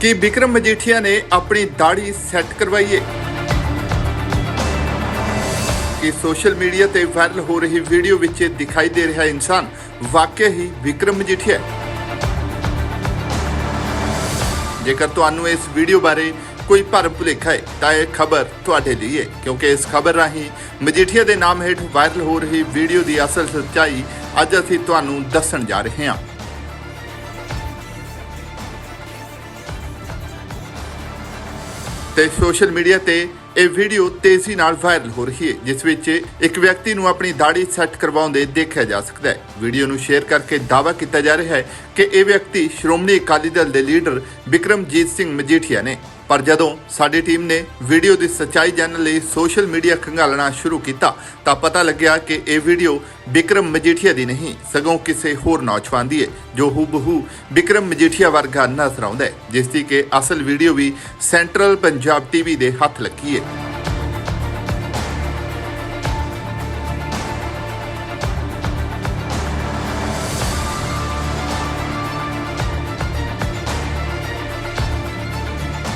ਕਿ ਵਿਕਰਮ ਮਜੀਠੀਆ ਨੇ ਆਪਣੀ ਦਾੜੀ ਸੈੱਟ ਕਰਵਾਈ ਹੈ ਕਿ ਸੋਸ਼ਲ ਮੀਡੀਆ ਤੇ ਵਾਇਰਲ ਹੋ ਰਹੀ ਵੀਡੀਓ ਵਿੱਚ ਦਿਖਾਈ ਦੇ ਰਿਹਾ ਇਨਸਾਨ, ਵਾਕਿਆ ਹੀ ਵਿਕਰਮ ਮਜੀਠੀਆ ਹੈ। ਜੇਕਰ ਤੁਹਾਨੂੰ ਇਸ ਵੀਡੀਓ ਬਾਰੇ ਕੋਈ ਭਰਮ ਭੁਲੇਖਾ ਹੈ, ਤਾਂ ਇਹ ਖਬਰ ਤੁਹਾਡੇ ਲਈ ਹੈ, ਕਿਉਂਕਿ ਇਸ ਖਬਰ ਰਾਹੀਂ ਮਜੀਠੀਆ ਦੇ ਨਾਮ ਹੇਠ ਵਾਇਰਲ ਹੋ ਰਹੀ ਵੀਡੀਓ ਦੀ ਅਸਲ ਸੱਚਾਈ ਅੱਜ ਅਸੀਂ ਤੁਹਾਨੂੰ ਦੱਸਣ ਜਾ ਰਹੇ ਹਾਂ। ਤੇ ਸੋਸ਼ਲ ਮੀਡੀਆ ਤੇ ਇਹ ਵੀਡੀਓ ਤੇਜ਼ੀ ਨਾਲ ਵਾਇਰਲ ਹੋ ਰਹੀ ਹੈ, ਜਿਸ ਵਿੱਚ ਇੱਕ ਵਿਅਕਤੀ ਨੂੰ ਆਪਣੀ ਦਾੜੀ ਸੈੱਟ ਕਰਵਾਉਂਦੇ ਦੇਖਿਆ ਜਾ ਸਕਦਾ ਹੈ। ਵੀਡੀਓ ਨੂੰ ਸ਼ੇਅਰ ਕਰਕੇ ਦਾਅਵਾ ਕੀਤਾ ਜਾ ਰਿਹਾ ਹੈ ਕਿ ਇਹ ਵਿਅਕਤੀ ਸ਼੍ਰੋਮਣੀ ਅਕਾਲੀ ਦਲ ਦੇ ਲੀਡਰ ਵਿਕਰਮਜੀਤ ਸਿੰਘ ਮਜੀਠੀਆ ਨੇ। ਪਰ ਜਦੋਂ ਸਾਡੀ ਟੀਮ ਨੇ ਵੀਡੀਓ ਦੀ ਸੱਚਾਈ ਜਾਣਨ ਲਈ ਸੋਸ਼ਲ ਮੀਡੀਆ ਖੰਗਾਲਣਾ ਸ਼ੁਰੂ ਕੀਤਾ, ਤਾਂ ਪਤਾ ਲੱਗਿਆ ਕਿ ਇਹ ਵੀਡੀਓ ਵਿਕਰਮ ਮਜੀਠੀਆ ਦੀ ਨਹੀਂ, ਸਗੋਂ ਕਿਸੇ ਹੋਰ ਨੌਜਵਾਨ ਦੀ ਹੈ ਜੋ ਹੂਬਹੂ ਵਿਕਰਮ ਮਜੀਠੀਆ ਵਰਗਾ ਨਜ਼ਰ ਆਉਂਦਾ ਹੈ ਜਿਸ ਦੀ ਕਿ ਅਸਲ ਵੀਡੀਓ ਵੀ ਸੈਂਟਰਲ ਪੰਜਾਬ ਟੀਵੀ ਦੇ ਹੱਥ ਲੱਗੀ ਹੈ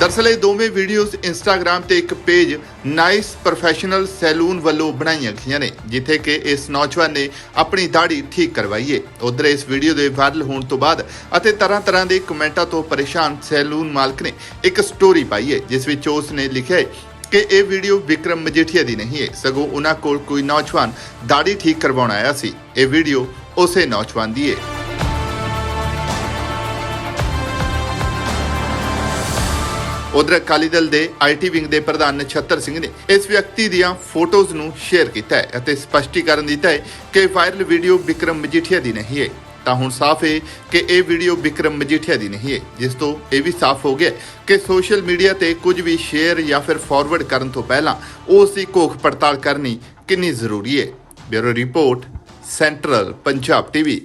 ਦਰਅਸਲ ਇਹ ਦੋਵੇਂ ਵੀਡੀਓਜ਼ ਇੰਸਟਾਗ੍ਰam ਤੇ ਇੱਕ ਪੇਜ ਨਾਈਸ ਪ੍ਰੋਫੈਸ਼ਨਲ ਸੈਲੂਨ ਵੱਲੋਂ ਬਣਾਈਆਂ ਗਈਆਂ ਨੇ, ਜਿੱਥੇ ਕਿ ਇਸ ਨੌਜਵਾਨ ਨੇ ਆਪਣੀ ਦਾੜੀ ਠੀਕ ਕਰਵਾਈ ਏ। ਉਧਰ ਇਸ ਵੀਡੀਓ ਦੇ ਵਾਇਰਲ ਹੋਣ ਤੋਂ ਬਾਅਦ ਅਤੇ ਤਰ੍ਹਾਂ-ਤਰ੍ਹਾਂ ਦੇ ਕਮੈਂਟਾਂ ਤੋਂ ਪਰੇਸ਼ਾਨ ਸੈਲੂਨ ਮਾਲਕ ਨੇ ਇੱਕ ਸਟੋਰੀ ਪਾਈ ਹੈ ਜਿਸ ਵਿੱਚ ਉਸ ਨੇ ਲਿਖਿਆ ਏ ਕਿ ਇਹ ਵੀਡੀਓ ਵਿਕਰਮ ਮਜੀਠੀਆ ਦੀ ਨਹੀਂ ਹੈ ਸਗੋਂ ਉਹਨਾਂ ਕੋਲ ਕੋਈ ਨੌਜਵਾਨ ਦਾੜੀ ਠੀਕ ਕਰਵਾਉਣ ਆਇਆ ਸੀ। ਇਹ ਵੀਡੀਓ ਉਸੇ ਨੌਜਵਾਨ ਦੀ ਏ। ਉਧਰ ਅਕਾਲੀ ਦਲ ਦੇ ਆਈਟੀ ਵਿੰਗ ਦੇ ਪ੍ਰਧਾਨ ਨਛੱਤਰ ਸਿੰਘ ਨੇ ਇਸ ਵਿਅਕਤੀ ਦੀਆਂ ਫੋਟੋਜ਼ ਨੂੰ ਸ਼ੇਅਰ ਕੀਤਾ ਹੈ ਅਤੇ ਸਪਸ਼ਟੀਕਰਨ ਦਿੱਤਾ ਹੈ ਕਿ ਵਾਇਰਲ ਵੀਡੀਓ ਵਿਕਰਮ ਮਜੀਠੀਆ ਦੀ ਨਹੀਂ ਹੈ। ਤਾਂ ਹੁਣ ਸਾਫ਼ ਹੈ ਕਿ ਇਹ ਵੀਡੀਓ ਵਿਕਰਮ ਮਜੀਠੀਆ ਦੀ ਨਹੀਂ ਹੈ, ਜਿਸ ਤੋਂ ਇਹ ਵੀ ਸਾਫ਼ ਹੋ ਗਿਆ ਕਿ ਸੋਸ਼ਲ ਮੀਡੀਆ ਤੇ ਕੁਝ ਵੀ ਸ਼ੇਅਰ ਜਾਂ ਫਿਰ ਫਾਰਵਰਡ ਕਰਨ ਤੋਂ ਪਹਿਲਾਂ ਉਸ ਦੀ ਘੋਖ ਪੜਤਾਲ ਕਰਨੀ ਕਿੰਨੀ ਜ਼ਰੂਰੀ ਹੈ। Bureau report, central Punjab TV.